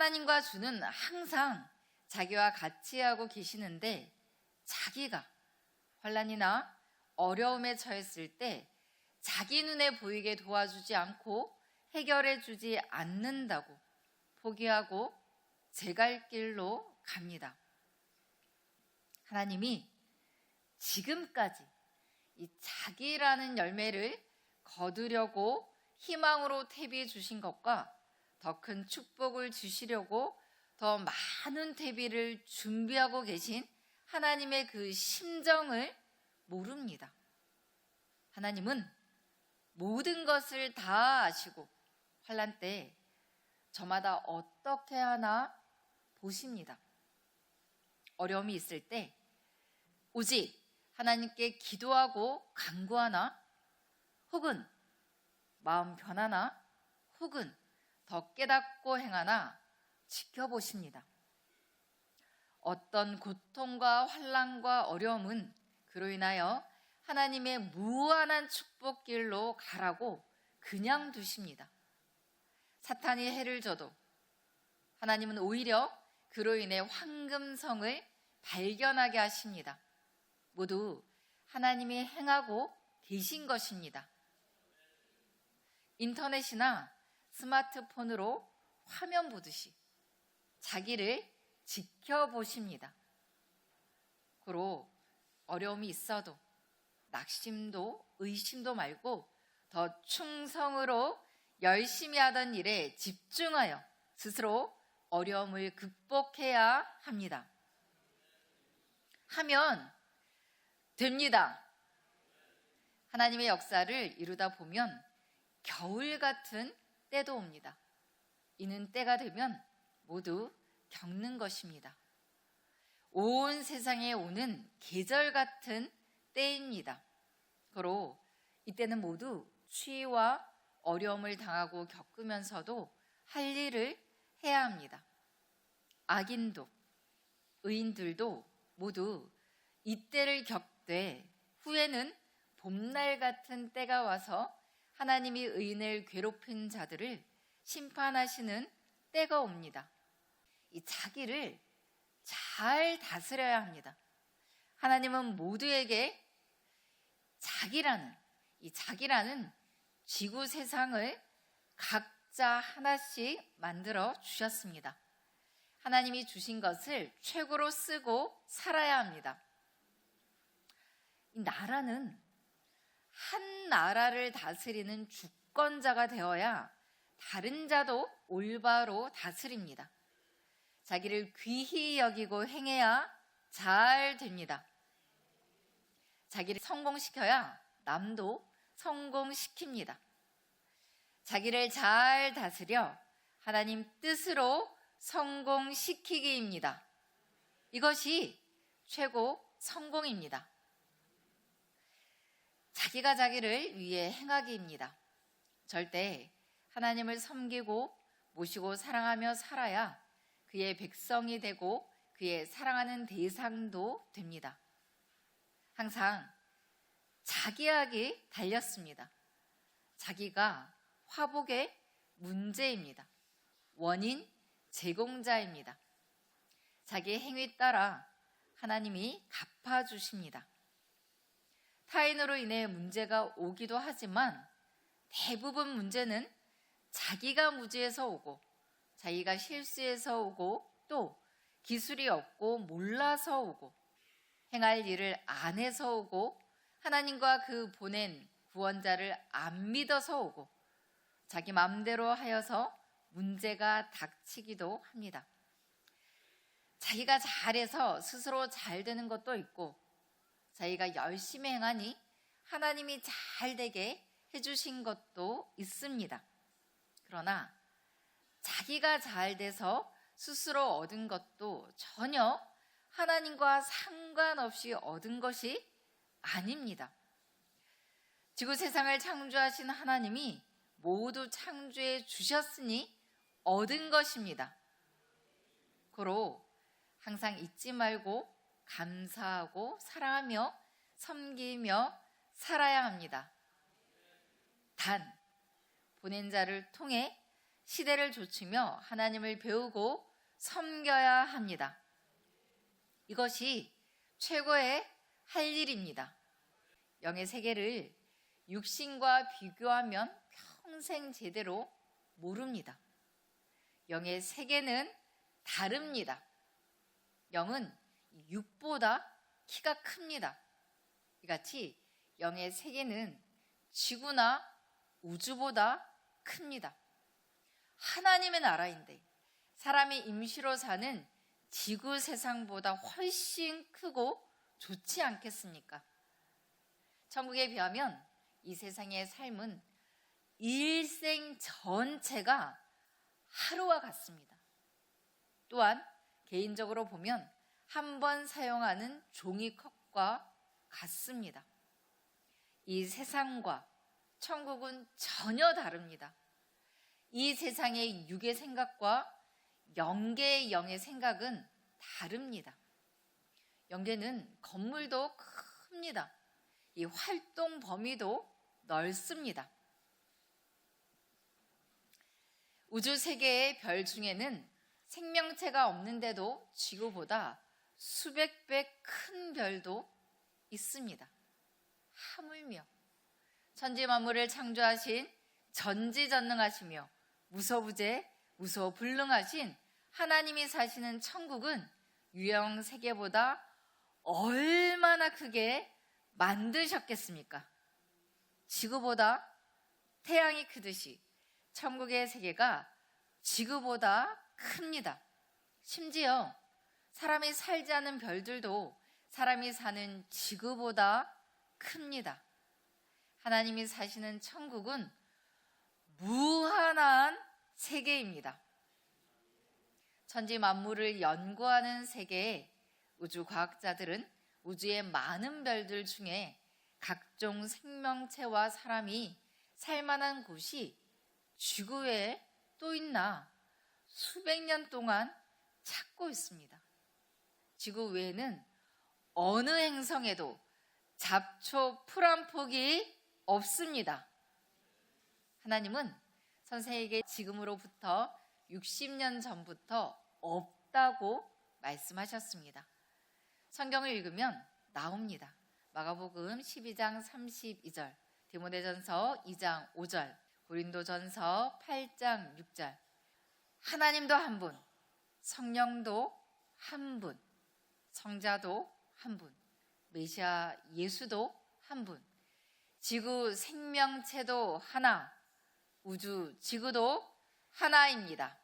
하나님과 주는 항상 자기와 같이 하고 계시는데 자기가 환란이나 어려움에 처했을 때 자기 눈에 보이게 도와주지 않고 해결해 주지 않는다고 포기하고 제 갈 길로 갑니다. 하나님이 지금까지 이 자기라는 열매를 거두려고 희망으로 퇴비해 주신 것과 더 큰 축복을 주시려고 더 많은 퇴비를 준비하고 계신 하나님의 그 심정을 모릅니다. 하나님은 모든 것을 다 아시고 환란 때 저마다 어떻게 하나 보십니다. 어려움이 있을 때 오직 하나님께 기도하고 간구하나 혹은 마음 변하나 혹은 더 깨닫고 행하나 지켜보십니다. 어떤 고통과 환란과 어려움은 그로 인하여 하나님의 무한한 축복 길로 가라고 그냥 두십니다. 사탄이 해를 줘도 하나님은 오히려 그로 인해 황금성을 발견하게 하십니다. 모두 하나님이 행하고 계신 것입니다. 인터넷이나 스마트폰으로 화면 보듯이 자기를 지켜보십니다. 그로 어려움이 있어도 낙심도 의심도 말고 더 충성으로 열심히 하던 일에 집중하여 스스로 어려움을 극복해야 합니다. 하면 됩니다. 하나님의 역사를 이루다 보면 겨울 같은 때도 옵니다. 이는 때가 되면 모두 겪는 것입니다. 온 세상에 오는 계절 같은 때입니다. 그로 이때는 모두 추위와 어려움을 당하고 겪으면서도 할 일을 해야 합니다. 악인도 의인들도 모두 이때를 겪되 후에는 봄날 같은 때가 와서 하나님이 의인을 괴롭힌 자들을 심판하시는 때가 옵니다. 이 자기를 잘 다스려야 합니다. 하나님은 모두에게 자기라는 이 자기라는 지구 세상을 각자 하나씩 만들어 주셨습니다. 하나님이 주신 것을 최고로 쓰고 살아야 합니다. 이 나라는 한 나라를 다스리는 주권자가 되어야 다른 자도 올바로 다스립니다. 자기를 귀히 여기고 행해야 잘 됩니다. 자기를 성공시켜야 남도 성공시킵니다. 자기를 잘 다스려 하나님 뜻으로 성공시키기입니다. 이것이 최고 성공입니다. 자기가 자기를 위해 행하기입니다. 절대 하나님을 섬기고 모시고 사랑하며 살아야 그의 백성이 되고 그의 사랑하는 대상도 됩니다. 항상 자기에게 달렸습니다. 자기가 화복의 문제입니다. 원인 제공자입니다. 자기의 행위 따라 하나님이 갚아주십니다. 타인으로 인해 문제가 오기도 하지만 대부분 문제는 자기가 무지해서 오고 자기가 실수해서 오고 또 기술이 없고 몰라서 오고 행할 일을 안 해서 오고 하나님과 그 보낸 구원자를 안 믿어서 오고 자기 마음대로 하여서 문제가 닥치기도 합니다. 자기가 잘해서 스스로 잘 되는 것도 있고 자기가 열심히 행하니 하나님이 잘 되게 해주신 것도 있습니다. 그러나 자기가 잘 돼서 스스로 얻은 것도 전혀 하나님과 상관없이 얻은 것이 아닙니다. 지구 세상을 창조하신 하나님이 모두 창조해 주셨으니 얻은 것입니다. 고로 항상 잊지 말고 감사하고 사랑하며 섬기며 살아야 합니다. 단, 보낸 자를 통해 시대를 조치며 하나님을 배우고 섬겨야 합니다. 이것이 최고의 할 일입니다. 영의 세계를 육신과 비교하면 평생 제대로 모릅니다. 영의 세계는 다릅니다. 영은 육보다 키가 큽니다. 이같이 영의 세계는 지구나 우주보다 큽니다. 하나님의 나라인데 사람이 임시로 사는 지구 세상보다 훨씬 크고 좋지 않겠습니까? 천국에 비하면 이 세상의 삶은 일생 전체가 하루와 같습니다. 또한 개인적으로 보면 한 번 사용하는 종이컵과 같습니다. 이 세상과 천국은 전혀 다릅니다. 이 세상의 육의 생각과 영계의 영의 생각은 다릅니다. 영계는 건물도 큽니다. 이 활동 범위도 넓습니다. 우주 세계의 별 중에는 생명체가 없는데도 지구보다 수백 배 큰 별도 있습니다. 하물며 천지 만물을 창조하신 전지전능하시며 무소부재 무소불능하신 하나님이 사시는 천국은 유형 세계보다 얼마나 크게 만드셨겠습니까? 지구보다 태양이 크듯이 천국의 세계가 지구보다 큽니다. 심지어 사람이 살지 않은 별들도 사람이 사는 지구보다 큽니다. 하나님이 사시는 천국은 무한한 세계입니다. 천지 만물을 연구하는 세계에 우주 과학자들은 우주의 많은 별들 중에 각종 생명체와 사람이 살만한 곳이 지구에 또 있나 수백 년 동안 찾고 있습니다. 지구 외에는 어느 행성에도 잡초 풀 한 폭이 없습니다. 하나님은 선생에게 지금으로부터 60년 전부터 없다고 말씀하셨습니다. 성경을 읽으면 나옵니다. 마가복음 12장 32절, 디모데전서 2장 5절, 고린도전서 8장 6절. 하나님도 한 분, 성령도 한 분, 성자도 한 분, 메시아 예수도 한 분, 지구 생명체도 하나, 우주 지구도 하나입니다.